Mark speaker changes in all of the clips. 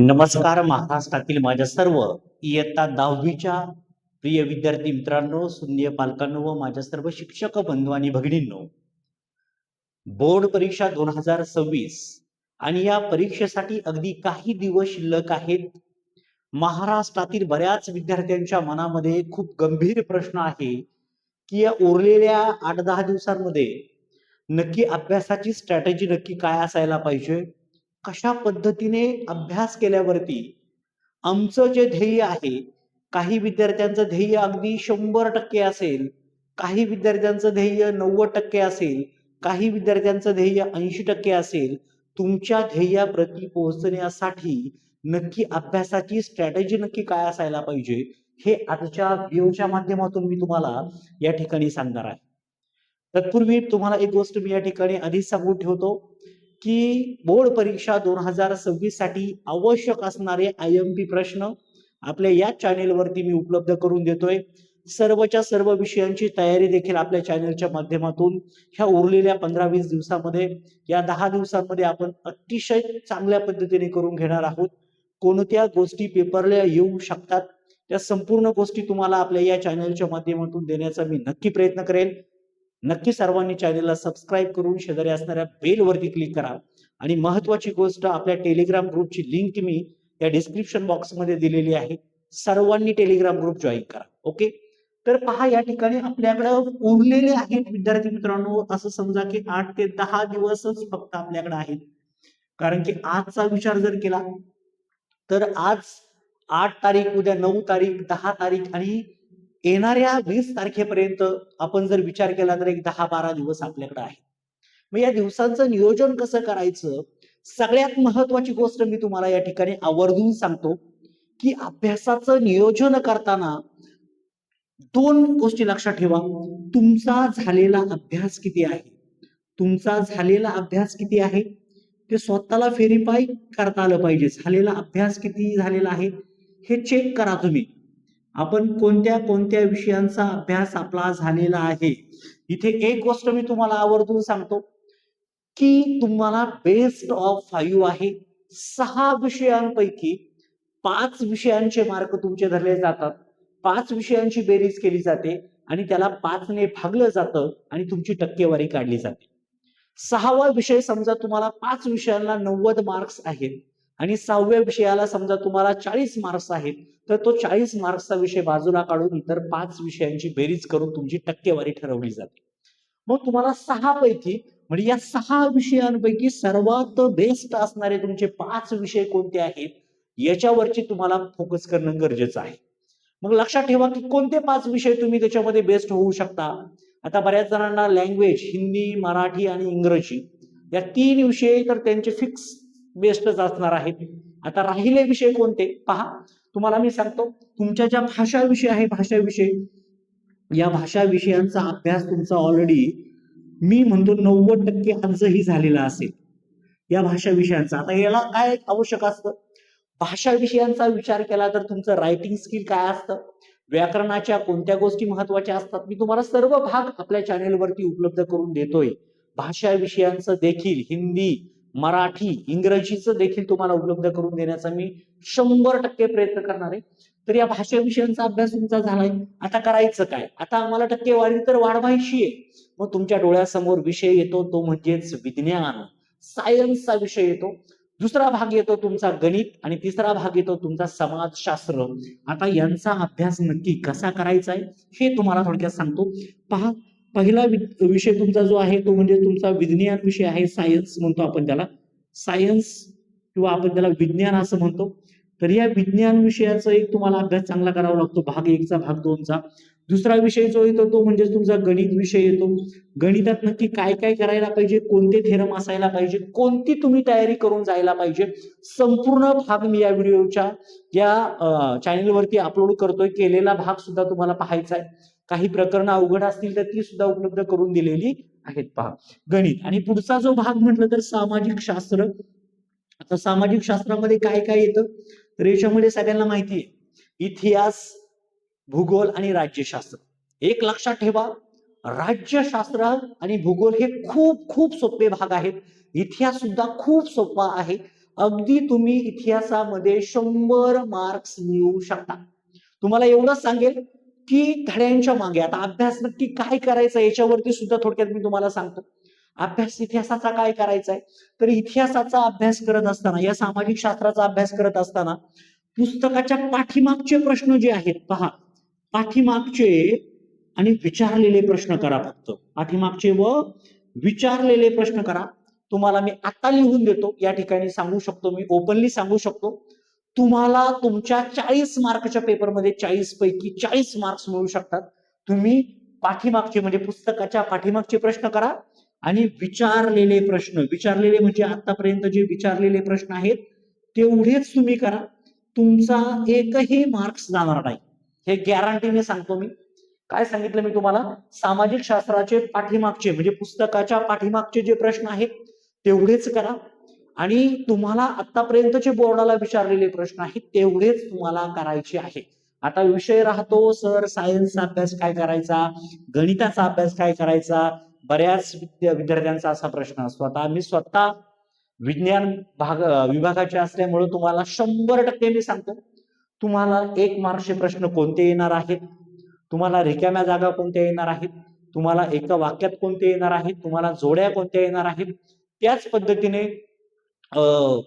Speaker 1: नमस्कार महाराष्ट्रातील माझ्या सर्व इयत्ता दहावीच्या प्रिय विद्यार्थी मित्रांनो शून्य पालकांनो व माझ्या सर्व शिक्षक बंधू आणि भगिनींनो बोर्ड परीक्षा दोन हजार सव्वीस आणि या परीक्षेसाठी अगदी काही दिवस शिल्लक आहेत. महाराष्ट्रातील बऱ्याच विद्यार्थ्यांच्या मनामध्ये खूप गंभीर प्रश्न आहे की या उरलेल्या आठ दहा दिवसांमध्ये नक्की अभ्यासाची स्ट्रॅटेजी नक्की काय असायला पाहिजे? कशा पद्धतीने अभ्यास केल्यावरती आमचं जे ध्येय आहे काही विद्यार्थ्यांचं ध्येय अगदी शंभर टक्के असेल काही विद्यार्थ्यांचं ध्येय नव्वद टक्के असेल काही विद्यार्थ्यांचं ध्येय ऐंशी टक्के असेल तुमच्या ध्येयाप्रती पोहोचण्यासाठी नक्की अभ्यासाची स्ट्रॅटेजी नक्की काय असायला पाहिजे हे आजच्या व्हिडिओच्या माध्यमातून मी तुम्हाला या ठिकाणी सांगणार आहे. तत्पूर्वी तुम्हाला एक गोष्ट मी या ठिकाणी आधीच सांगून ठेवतो की बोर्ड परीक्षा दोन हजार सव्वीससाठी आवश्यक असणारे आय एम पी प्रश्न आपल्या या चॅनेलवरती मी उपलब्ध करून देतोय. सर्वच्या सर्व विषयांची तयारी देखील आपल्या चॅनेलच्या माध्यमातून ह्या उरलेल्या पंधरा वीस दिवसामध्ये या दहा दिवसांमध्ये आपण अतिशय चांगल्या पद्धतीने करून घेणार आहोत. कोणत्या गोष्टी पेपरला येऊ शकतात त्या संपूर्ण गोष्टी तुम्हाला आपल्या या चॅनलच्या माध्यमातून देण्याचा मी नक्की प्रयत्न करेन. नक्की सर्वांनी चॅनेलला सबस्क्राईब करून शेजारी असणाऱ्या बेलवरती क्लिक करा. आणि महत्वाची गोष्ट आपल्या टेलिग्राम ग्रुपची लिंक मी या डिस्क्रिप्शन बॉक्समध्ये दिलेली आहे. सर्वांनी टेलिग्राम ग्रुप जॉईन करा. ओके तर पहा या ठिकाणी आपल्याकडे उरलेले आहेत विद्यार्थी मित्रांनो. असं समजा की आठ ते दहा दिवसच फक्त आपल्याकडे आहेत. कारण की आजचा विचार जर केला तर आज आठ तारीख उद्या नऊ तारीख दहा तारीख आणि येणाऱ्या वीस तारखेपर्यंत आपण जर विचार केला तर एक दहा बारा दिवस आपल्याकडे आहे मग या दिवसांचं नियोजन कसं करायचं? सगळ्यात महत्वाची गोष्ट मी तुम्हाला या ठिकाणी आवर्जून सांगतो की अभ्यासाचं नियोजन करताना दोन गोष्टी लक्षात ठेवा. तुमचा झालेला अभ्यास किती आहे? तुमचा झालेला अभ्यास किती आहे? ते स्वतःला व्हेरीफाय करता आलं पाहिजे. झालेला अभ्यास किती झालेला आहे? हे चेक करा तुम्ही. आपण कोणत्या कोणत्या विषयांचा अभ्यास आपला झालेला आहे? इथे एक गोष्ट मी तुम्हाला आवर्जून सांगतो की तुम्हाला बेस्ट ऑफ फाईव्ह आहे. सहा विषयांपैकी पाच विषयांचे मार्क तुमचे धरले जातात. पाच विषयांची बेरीज केली जाते आणि त्याला पाचने भागलं जातं आणि तुमची टक्केवारी काढली जाते. सहावा विषय समजा तुम्हाला पाच विषयांना नव्वद मार्क्स आहेत आणि सहाव्या विषयाला समजा तुम्हाला चाळीस मार्क्स आहेत तर तो चाळीस मार्क्सचा विषय बाजूला काढून इतर पाच विषयांची बेरीज करून तुमची टक्केवारी ठरवली जाते. मग तुम्हाला सहा पैकी म्हणजे या सहा विषयांपैकी सर्वात बेस्ट असणारे तुमचे पाच विषय कोणते आहेत? याच्यावरची तुम्हाला फोकस करणं गरजेचं आहे. मग लक्षात ठेवा की कोणते पाच विषय तुम्ही त्याच्यामध्ये बेस्ट होऊ शकता? आता बऱ्याच जणांना लँग्वेज हिंदी मराठी आणि इंग्रजी या तीन विषय तर त्यांचे फिक्स बेस्टच असणार आहेत. आता राहिले विषय कोणते? पहा. तुम्हाला मी सांगतो तुमच्या ज्या भाषाविषयी आहे भाषाविषयी या भाषा विषयांचा अभ्यास तुमचा ऑलरेडी मी म्हणतो नव्वद टक्के आजही झालेला असेल. या भाषा विषयांचा. आता याला काय आवश्यक असतं? भाषा विषयांचा विचार केला तर तुमचं रायटिंग स्किल काय असतं? व्याकरणाच्या कोणत्या गोष्टी महत्त्वाच्या असतात? मी तुम्हाला सर्व भाग आपल्या चॅनेलवरती उपलब्ध करून देतोय. भाषा विषयांचं देखील हिंदी मराठी इंग्रजीचं देखील तुम्हाला उपलब्ध करून देण्याचा मी शंभर टक्के प्रयत्न करणार आहे. तर या भाषा विषयांचा अभ्यास तुमचा झालाय. आता करायचं काय? आता आम्हाला टक्केवारी तर वाढवायची आहे. मग तुमच्या डोळ्यासमोर विषय येतो तो म्हणजेच विज्ञान. सायन्सचा विषय येतो. दुसरा भाग येतो तुमचा गणित आणि तिसरा भाग येतो तुमचा समाजशास्त्र. आता यांचा अभ्यास नक्की कसा करायचा आहे हे तुम्हाला थोडक्यात सांगतो. पहा पहिला विषय तुमचा जो आहे तो म्हणजे तुमचा विज्ञान विषय आहे सायन्स म्हणतो आपण त्याला. सायन्स किंवा आपण त्याला विज्ञान असं म्हणतो तर या विज्ञान विषयाचा एक तुम्हाला अभ्यास चांगला करावा लागतो. भाग एकचा भाग दोनचा. दुसरा विषय जो येतो तो म्हणजे तुमचा गणित विषय येतो. गणितात नक्की काय काय करायला पाहिजे कोणते थेरम असायला पाहिजे कोणती तुम्ही तयारी करून जायला पाहिजे संपूर्ण भाग मी या व्हिडिओच्या या चॅनेलवरती अपलोड करतोय. केलेला भाग सुद्धा तुम्हाला पाहायचा आहे. काही प्रकरणं अवघड असतील तर ती सुद्धा उपलब्ध करून दिलेली आहेत पहा. गणित. आणि पुढचा जो भाग म्हटलं तर सामाजिक शास्त्र. आता सामाजिक शास्त्रामध्ये काय काय येतं? तर याच्यामध्ये सगळ्यांना माहिती आहे. इतिहास भूगोल आणि राज्यशास्त्र. एक लक्षात ठेवा राज्यशास्त्र आणि भूगोल हे खूप खूप सोपे भाग आहेत. इतिहास सुद्धा खूप सोपा आहे. अगदी तुम्ही इतिहासामध्ये शंभर मार्क्स मिळवू शकता. तुम्हाला एवढंच सांगेल की धड्यांच्या मागे. आता अभ्यास नक्की काय करायचं याच्यावरती सुद्धा थोडक्यात मी तुम्हाला सांगतो. अभ्यास इतिहासाचा काय करायचा आहे तर इतिहासाचा अभ्यास करत असताना या सामाजिक शास्त्राचा अभ्यास करत असताना पुस्तकाच्या पाठीमागचे प्रश्न जे आहेत पहा. पाठीमागचे आणि विचारलेले प्रश्न करा फक्त. पाठीमागचे व विचारलेले प्रश्न करा. तुम्हाला मी आता लिहून देतो. या ठिकाणी सांगू शकतो मी ओपनली सांगू शकतो. तुम्हाला तुमच्या चाळीस मार्कच्या पेपरमध्ये चाळीस पैकी चाळीस मार्क्स मिळू शकतात. तुम्ही पाठीमागचे म्हणजे पुस्तकाच्या पाठीमागचे प्रश्न करा. आणि विचारलेले प्रश्न विचारलेले म्हणजे आतापर्यंत जे विचारलेले प्रश्न आहेत तेवढेच तुम्ही करा. तुमचा एकही मार्क्स जाणार नाही. हे गॅरंटीने सांगतो मी. काय सांगितलं मी तुम्हाला? सामाजिक शास्त्राचे पाठीमागचे म्हणजे पुस्तकाच्या पाठीमागचे जे प्रश्न आहेत तेवढेच करा. आणि तुम्हाला आतापर्यंतचे बोर्डाला विचारलेले प्रश्न आहेत तेवढेच तुम्हाला करायचे आहे. आता विषय राहतो सर सायन्सचा अभ्यास काय करायचा? गणिताचा अभ्यास काय करायचा? बऱ्याच विद्या- विद्यार्थ्यांचा असा प्रश्न असतो. आता मी स्वतः विज्ञान भाग विभागाचे असल्यामुळे तुम्हाला शंभर टक्के मी सांगतो. तुम्हाला एक मार्कचे प्रश्न कोणते येणार आहेत? तुम्हाला रिकाम्या जागा कोणत्या येणार आहेत? तुम्हाला एका वाक्यात कोणते येणार आहेत? तुम्हाला जोड्या कोणत्या येणार आहेत? त्याच पद्धतीने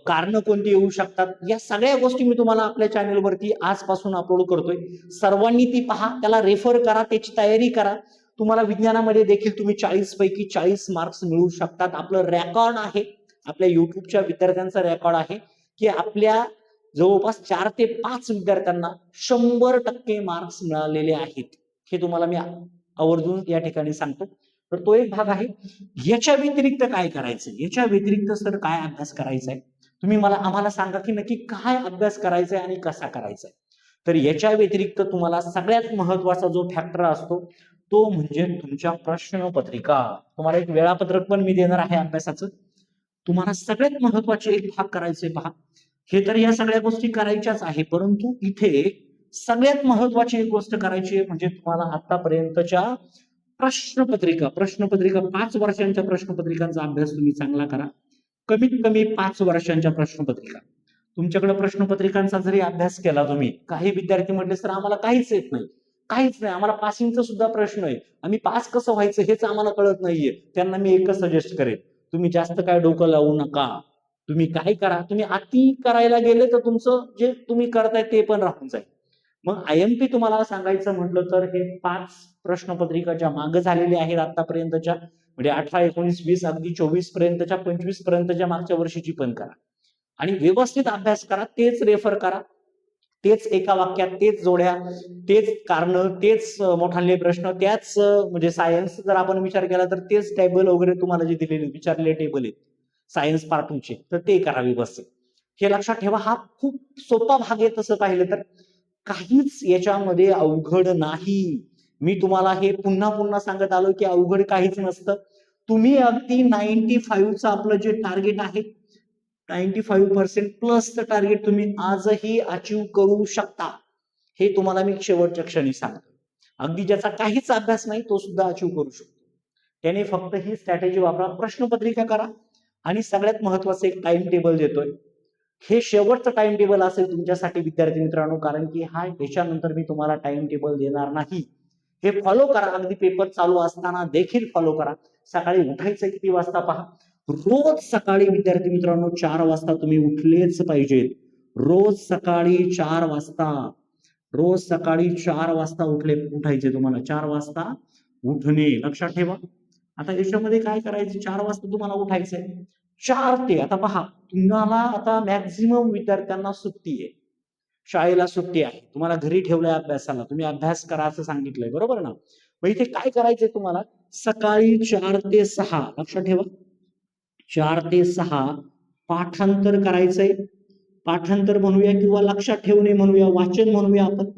Speaker 1: कारण कोणती येऊ शकतात? या सगळ्या गोष्टी मी तुम्हाला आपल्या चॅनेलवरती आजपासून अपलोड करतोय. सर्वांनी ती पहा त्याला रेफर करा त्याची तयारी करा. तुम्हाला विज्ञानामध्ये देखील तुम्ही चाळीस पैकी चाळीस मार्क्स मिळू शकतात. आपलं रेकॉर्ड आहे. आपल्या युट्यूबच्या विद्यार्थ्यांचा रेकॉर्ड आहे की आपल्या जवळपास चार ते पाच विद्यार्थ्यांना शंभर टक्के मार्क्स मिळालेले आहेत. हे तुम्हाला मी आवर्जून या ठिकाणी सांगतो. तर तो एक भाग आहे. याच्या व्यतिरिक्त काय करायचं याच्या व्यतिरिक्त सर काय अभ्यास करायचा आहे तुम्ही मला आम्हाला सांगा की नक्की काय अभ्यास करायचा आहे आणि कसा करायचा आहे तर याच्या व्यतिरिक्त तुम्हाला सगळ्यात महत्त्वाचा जो फॅक्टर असतो तो म्हणजे तुमच्या प्रश्नपत्रिका. तुम्हाला एक वेळापत्रक पण मी देणार आहे अभ्यासाचं. तुम्हाला सगळ्यात महत्त्वाचे एक भाग करायचे पहा. हे तर या सगळ्या गोष्टी करायच्याच आहे परंतु इथे सगळ्यात महत्वाची एक गोष्ट करायची आहे म्हणजे तुम्हाला आतापर्यंतच्या प्रश्नपत्रिका. प्रश्नपत्रिका पाच वर्षांच्या प्रश्नपत्रिकांचा अभ्यास तुम्ही चांगला करा. कमीत कमी पाच वर्षांच्या प्रश्नपत्रिका. तुमच्याकडे प्रश्नपत्रिकांचा जरी अभ्यास केला तुम्ही काही विद्यार्थी म्हटले सर आम्हाला काहीच येत नाही. काहीच नाही. आम्हाला पासिंगचा सुद्धा प्रश्न आहे. आम्ही पास कसं व्हायचं हेच आम्हाला कळत नाहीये. त्यांना मी एकच सजेस्ट करेन. तुम्ही जास्त काय डोकं लावू नका. तुम्ही काय करा. तुम्ही अति करायला गेले तर तुमचं जे तुम्ही करताय ते पण राहून जाईल. मग आय एम पी तुम्हाला सांगायचं म्हटलं तर हे पाच प्रश्नपत्रिकाच्या मागे झालेले आहेत आतापर्यंतच्या. म्हणजे अठरा एकोणीस वीस अगदी चोवीस पर्यंतच्या पंचवीस पर्यंतच्या मागच्या वर्षीची पण करा. आणि व्यवस्थित अभ्यास करा. तेच रेफर करा. तेच एका वाक्यात तेच जोड्या तेच कारण तेच मोठाले प्रश्न त्याच म्हणजे सायन्स जर आपण विचार केला तर तेच टेबल वगैरे तुम्हाला जे दिलेले विचारलेले टेबल आहेत. सायन्स पार्ट टूचे तर ते करावी व्यवस्थित हे लक्षात ठेवा हा खूप सोपा भाग आहे तसं पाहिलं तर. काहीच याच्यामध्ये अवघड नाही. मी तुम्हाला हे पुन्हा पुन्हा सांगत आलो की अवघड काहीच नसतं. तुम्ही अगदी नाईन्टी फाईव्हचं आपलं जे टार्गेट आहे नाईन्टी फाईव्ह पर्सेंट प्लसचं टार्गेट तुम्ही आजही अचीव करू शकता. हे तुम्हाला मी शेवटच्या क्षणी सांगतो. अगदी ज्याचा काहीच अभ्यास नाही तो सुद्धा अचीव करू शकतो. त्याने फक्त ही स्ट्रॅटेजी वापरा प्रश्नपत्रिका करा आणि सगळ्यात महत्वाचं एक टाइम टेबल देतोय. हे शेवटचं टाइम टेबल असेल तुमच्यासाठी विद्यार्थी मित्रांनो कारण की हा याच्यानंतर मी तुम्हाला टाइम टेबल देणार नाही. हे फॉलो करा. अगदी पेपर चालू असताना देखील फॉलो करा. सकाळी उठायचं किती वाजता पहा. रोज सकाळी विद्यार्थी मित्रांनो चार वाजता तुम्ही उठलेच पाहिजेत. रोज सकाळी चार वाजता रोज सकाळी चार वाजता उठले उठायचे तुम्हाला. चार वाजता उठणे. लक्षात ठेवा. आता याच्यामध्ये काय करायचं? चार वाजता तुम्हाला उठायचंय. चार ते आता पहा तुम्हाला आता मॅक्झिमम विद्यार्थ्यांना सुट्टी आहे. शाळेला सुट्टी आहे. तुम्हाला घरी ठेवलंय अभ्यासाला. तुम्ही अभ्यास करा असं सांगितलंय. बरोबर ना? मग इथे काय करायचंय तुम्हाला? सकाळी चार ते सहा. लक्षात ठेवा. चार ते सहा पाठांतर करायचंय. पाठांतर म्हणूया किंवा लक्षात ठेवणे म्हणूया वाचन म्हणूया आपण.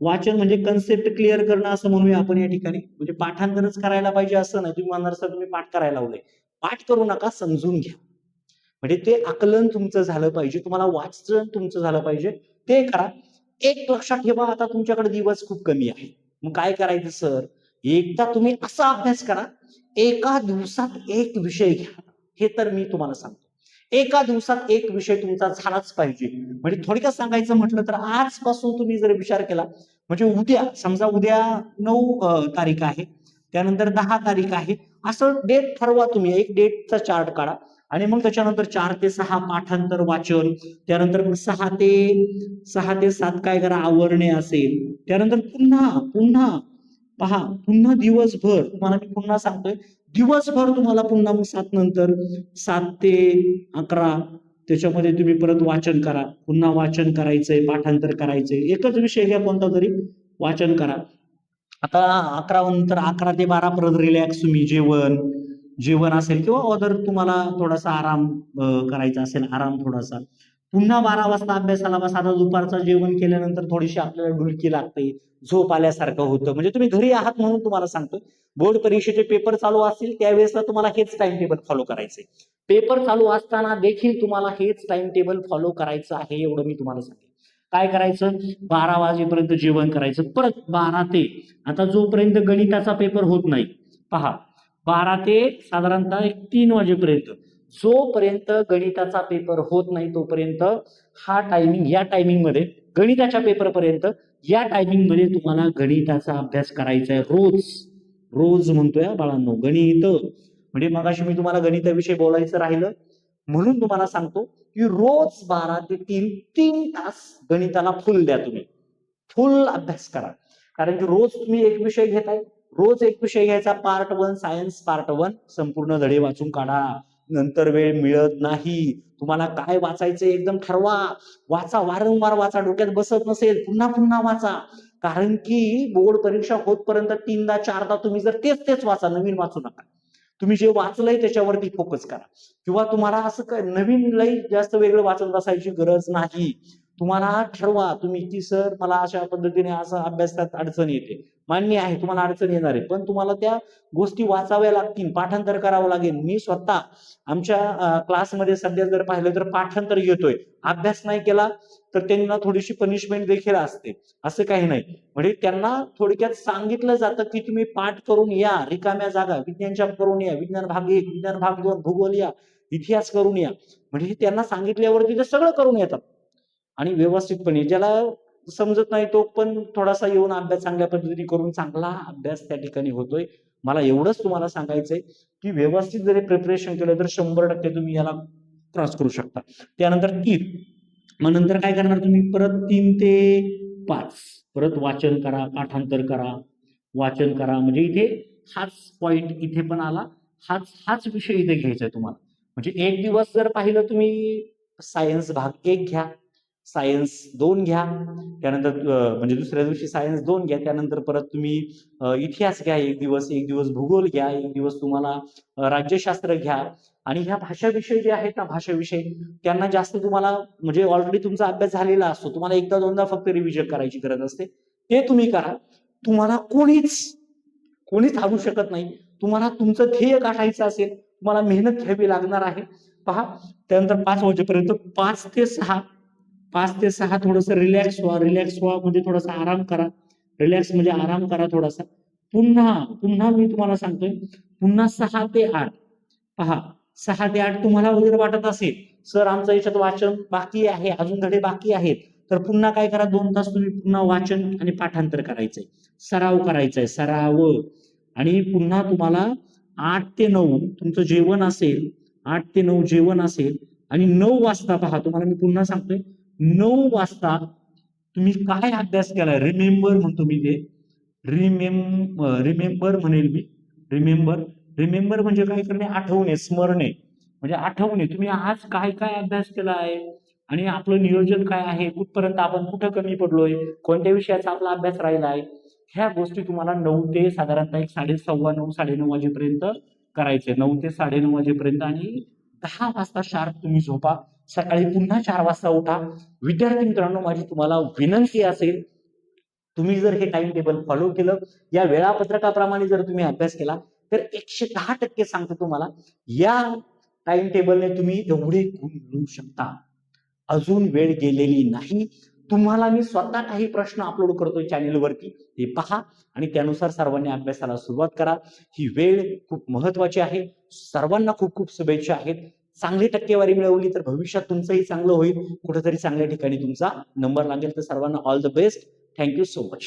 Speaker 1: वाचन म्हणजे कन्सेप्ट क्लिअर करणं असं म्हणूया आपण या ठिकाणी. म्हणजे पाठांतरच करायला पाहिजे असं नाही तुम्ही म्हणणार सर तुम्ही पाठ करायला लावले पाठ करू नका समजून घ्या. म्हणजे ते आकलन तुमचं झालं पाहिजे तुम्हाला वाचन तुमचं झालं पाहिजे ते करा. एक लक्षात ठेवा आता तुमच्याकडे दिवस खूप कमी आहे. मग काय करायचं सर? एकदा तुम्ही असा अभ्यास करा एका दिवसात एक विषय घ्या. हे तर मी तुम्हाला सांगतो. एका दिवसात एक विषय तुमचा झालाच पाहिजे. म्हणजे थोडक्यात सांगायचं म्हटलं तर आजपासून तुम्ही जर विचार केला म्हणजे उद्या समजा उद्या नऊ तारीख आहे त्यानंतर दहा तारीख आहे असं डेट ठरवा तुम्ही. एक डेटचा चार्ट काढा आणि मग त्याच्यानंतर चार ते सहा पाठांतर वाचन त्यानंतर मग सहा ते सहा ते सात काय करा आवरणे असेल त्यानंतर पुन्हा पुन्हा पहा पुन्हा दिवसभर तुम्हाला मी पुन्हा सांगतोय दिवसभर तुम्हाला पुन्हा मग सात नंतर सात ते अकरा त्याच्यामध्ये तुम्ही परत वाचन करा. पुन्हा वाचन करायचंय पाठांतर करायचंय. एकच विषय घ्या कोणता तरी वाचन करा. आता अकरा नंतर अकरा ते बारा परत रिलॅक्स तुम्ही जेवण. जेवण असेल किंवा अदर तुम्हाला थोडासा आराम करायचा असेल आराम थोडासा. पुन्हा बारा वाजता अभ्यासाला बस. आता दुपारचं जेवण केल्यानंतर थोडीशी आपल्याला डुलकी लागते. झोप आल्यासारखं होतं. म्हणजे तुम्ही घरी आहात म्हणून तुम्हाला सांगतो. बोर्ड परीक्षेचे पेपर चालू असतील त्यावेळेसला तुम्हाला हेच टाइम टेबल फॉलो करायचंय. पेपर चालू असताना देखील तुम्हाला हेच टाइम टेबल फॉलो करायचं आहे एवढं मी तुम्हाला सांगेन. काय करायचं? बारा वाजेपर्यंत जेवण करायचं. परत बारा ते आता जोपर्यंत गणिताचा पेपर होत नाही पहा बारा ते साधारणतः एक तीन वाजेपर्यंत. जोपर्यंत गणिताचा पेपर होत नाही तोपर्यंत हा टायमिंग या टायमिंगमध्ये गणिताच्या पेपर पर्यंत या टायमिंगमध्ये तुम्हाला गणिताचा अभ्यास करायचा आहे रोज. रोज म्हणतोय बाळांनो गणित. म्हणजे मगाशी मी तुम्हाला गणिताविषयी बोलायचं राहिलं म्हणून तुम्हाला सांगतो की रोज बारा ते तीन तीन तास गणिताला फुल द्या तुम्ही. फुल अभ्यास करा. कारण की रोज तुम्ही एक विषय घेताय रोज एक विषय घ्यायचा part one science part one संपूर्ण धडे वाचून काढा. नंतर वेळ मिळत नाही. तुम्हाला काय वाचायचं एकदम ठरवा. वाचा वारंवार वाचा. डोक्यात बसत नसेल पुन्हा पुन्हा वाचा. कारण की बोर्ड परीक्षा होतपर्यंत तीनदा चारदा तुम्ही जर तेच तेच वाचा नवीन वाचू नका. तुम्ही जे वाचलंय त्याच्यावरती फोकस करा. किंवा तुम्हाला असं काय नवीन लई जास्त वेगळं वाचत बसायची गरज नाही. तुम्हाला ठरवा. तुम्ही की सर मला अशा पद्धतीने असा अभ्यासात अडचण येते. मान्य आहे तुम्हाला अडचण येणार आहे. पण तुम्हाला त्या गोष्टी वाचाव्या लागतील पाठांतर करावं लागेल. मी स्वतः आमच्या क्लासमध्ये सध्या जर पाहिलं तर पाठांतर घेतोय. अभ्यास नाही केला तर त्यांना थोडीशी पनिशमेंट देखील असते. असं काही नाही. म्हणजे त्यांना थोडक्यात सांगितलं जातं की तुम्ही पाठ करून या रिकाम्या जागा विज्ञानच्या करून या विज्ञान भाग एक विज्ञान भाग दोन भूगोल या इतिहास करून या. म्हणजे त्यांना सांगितल्यावरती ते सगळं करून येतात आणि व्यवस्थितपणे ज्याला समजत नाही तो पण थोडासा येऊन अभ्यास चांगल्या पद्धतीने करून चांगला अभ्यास त्या ठिकाणी होतोय. मला एवढंच तुम्हाला सांगायचंय की व्यवस्थित जरी प्रिपरेशन केलं तर शंभर टक्के तुम्ही याला क्रॉस करू शकता. त्यानंतर तीन. मग नंतर काय करणार तुम्ही? परत तीन ते पाच. परत वाचन करा पाठांतर करा. वाचन करा. म्हणजे इथे हाच पॉइंट इथे पण आला. हाच हाच विषय इथे घ्यायचा आहे तुम्हाला. म्हणजे एक दिवस जर पाहिलं तुम्ही सायन्स भाग एक घ्या. सायन्स दोन घ्या. त्यानंतर म्हणजे दुसऱ्या दिवशी सायन्स दोन घ्या. त्यानंतर परत तुम्ही इतिहास घ्या एक दिवस एक दिवस भूगोल घ्या एक दिवस तुम्हाला राज्यशास्त्र घ्या. आणि ह्या भाषाविषयी जे आहेत ना भाषाविषयी त्यांना जास्त तुम्हाला म्हणजे ऑलरेडी तुमचा अभ्यास झालेला असतो. तुम्हाला एकदा दोनदा फक्त रिव्हिजन करायची गरज असते. ते तुम्ही करा. तुम्हाला कोणीच कोणीच हारू शकत नाही. तुम्हाला तुमचं ध्येय गाठायचं असेल तुम्हाला मेहनत घ्यावी लागणार आहे. पहा त्यानंतर पाच वाजेपर्यंत पाच ते सहा पाच ते सहा थोडस रिलॅक्स व्हा रिलॅक्स व्हा म्हणजे थोडासा आराम करा. रिलॅक्स म्हणजे आराम करा थोडासा. पुन्हा पुन्हा मी तुम्हाला सांगतोय पुन्हा सहा ते आठ. पहा सहा ते आठ तुम्हाला वगैरे वाटत असेल सर आमचं याच्यात वाचन बाकी आहे अजून धडे बाकी आहेत. तर पुन्हा काय करा दोन तास तुम्ही पुन्हा वाचन आणि पाठांतर करायचंय. सराव करायचाय सराव. आणि पुन्हा तुम्हाला आठ ते नऊ तुमचं जेवण असेल आठ ते नऊ जेवण असेल आणि नऊ वाजता पहा तुम्हाला मी पुन्हा सांगतोय नऊ वाजता तुम्ही काय अभ्यास केलाय रिमेंबर म्हणतो मी ते. रिमेम रिमेंबर म्हणेल मी. रिमेंबर रिमेंबर म्हणजे काय करणे? आठवणे स्मरणे. म्हणजे आठवणे. तुम्ही आज काय काय अभ्यास केला आहे? आणि आपलं नियोजन काय आहे? कुठपर्यंत आपण कुठं कमी पडलोय? कोणत्या विषयाचा आपला अभ्यास राहिला आहे? ह्या गोष्टी तुम्हाला नऊ ते साधारणतः एक साडे सव्वा नऊ साडेनऊ वाजेपर्यंत करायचे. नऊ ते साडेनऊ वाजेपर्यंत आणि दहा वाजता शार्प तुम्ही झोपा. सकाळी पुन्हा चार वाजता उठा. विद्यार्थी मित्रांनो माझी तुम्हाला विनंती असेल तुम्ही जर हे टाइम टेबल फॉलो केलं या वेळापत्रकाप्रमाणे जर तुम्ही अभ्यास केला तर एकशे दहा टक्के सांगतो तुम्हाला या टाइम टेबलने तुम्ही एवढे गुण मिळवू शकता. अजून वेळ गेलेली नाही. तुम्हाला मी स्वतः काही प्रश्न अपलोड करतो चॅनेलवरती ते पहा आणि त्यानुसार सर्वांनी अभ्यासाला सुरुवात करा. ही वेळ खूप महत्वाची आहे. सर्वांना खूप खूप शुभेच्छा आहेत. चांगली टक्केवारी मिळवली तर भविष्यात तुमचंही चांगलं होईल. कुठेतरी चांगल्या ठिकाणी तुमचा नंबर लागेल. तर सर्वांना all the best thank you so much